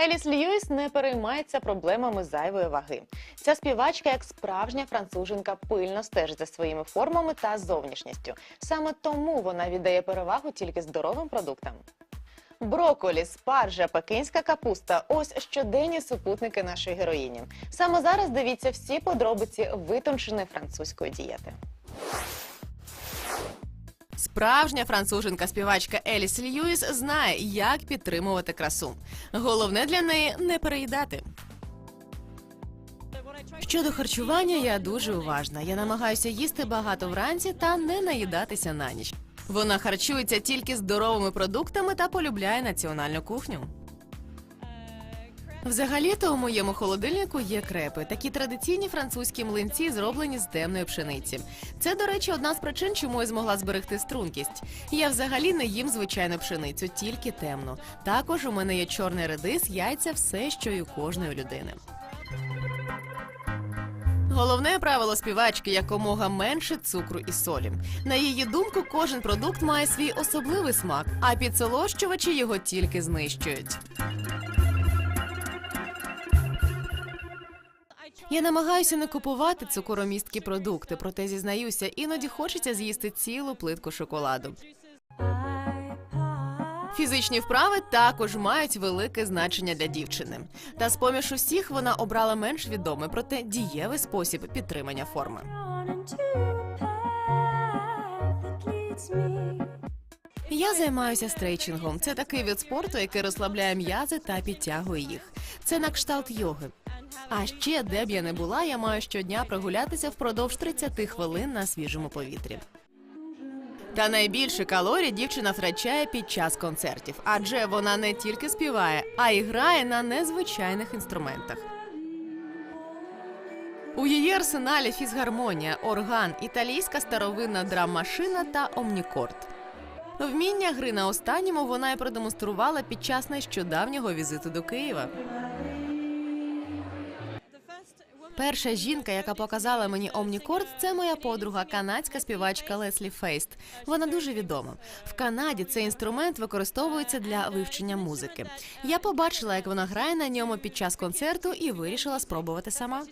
Еліс Льюіс не переймається проблемами зайвої ваги. Ця співачка, як справжня француженка, пильно стежить за своїми формами та зовнішністю. Саме тому вона віддає перевагу тільки здоровим продуктам. Броколі, спаржа, пекинська капуста ось щоденні супутники нашої героїні. Саме зараз дивіться всі подробиці витонченої французької дієти. Справжня француженка співачка Еліс Льюіс знає, як підтримувати красу. Головне для неї не переїдати. Щодо харчування, я дуже уважна. Я намагаюся їсти багато вранці та не наїдатися на ніч. Вона харчується тільки здоровими продуктами та полюбляє національну кухню. Взагалі-то у моєму холодильнику є крепи, такі традиційні французькі млинці, зроблені з темної пшениці. Це, до речі, одна з причин, чому я змогла зберегти стрункість. Я взагалі не їм звичайну пшеницю, тільки темну. Також у мене є чорний редис, яйця, все, що й у кожної людини. Головне правило співачки якомога менше цукру і солі. На її думку, кожен продукт має свій особливий смак, а підсолощувачі його тільки знищують. Я намагаюся не купувати цукоромісткі продукти, проте зізнаюся, іноді хочеться з'їсти цілу плитку шоколаду. Фізичні вправи також мають велике значення для дівчини. Та з поміж усіх вона обрала менш відомий, проте дієвий спосіб підтримання форми. Я займаюся стрейчингом. Це такий вид спорту, який розслабляє м'язи та підтягує їх. Це на кшталт йоги. А ще, де б я не була, я маю щодня прогулятися впродовж 30 хвилин на свіжому повітрі. Та найбільше калорій дівчина втрачає під час концертів, адже вона не тільки співає, а й грає на незвичайних інструментах. У її арсеналі фізгармонія, орган, італійська старовинна драм-машина та омнікорд. Вміння гри на останньому вона й продемонструвала під час нещодавнього візиту до Києва. Перша жінка, яка показала мені Омнікорд, це моя подруга, канадська співачка Леслі Фейст. Вона дуже відома. В Канаді цей інструмент використовується для вивчення музики. Я побачила, як вона грає на ньому під час концерту і вирішила спробувати сама.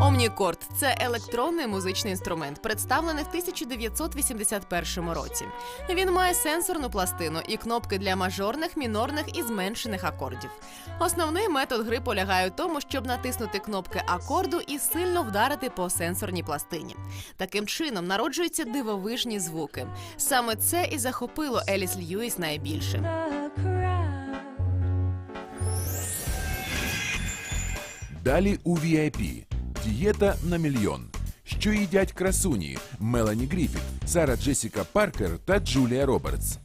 Омнікорд це електронний музичний інструмент, представлений в 1981 році. Він має сенсорну пластину і кнопки для мажорних, мінорних і зменшених акордів. Основний метод гри полягає в тому, щоб натиснути кнопки акорду і сильно вдарити по сенсорній пластині. Таким чином народжуються дивовижні звуки. Саме це і захопило Еліс Льюіс найбільше. Далі у VIP. Дієта на мільйон. Що їдять красуні Мелані Гріфіт, Сара Джесіка Паркер та Джулія Робертс.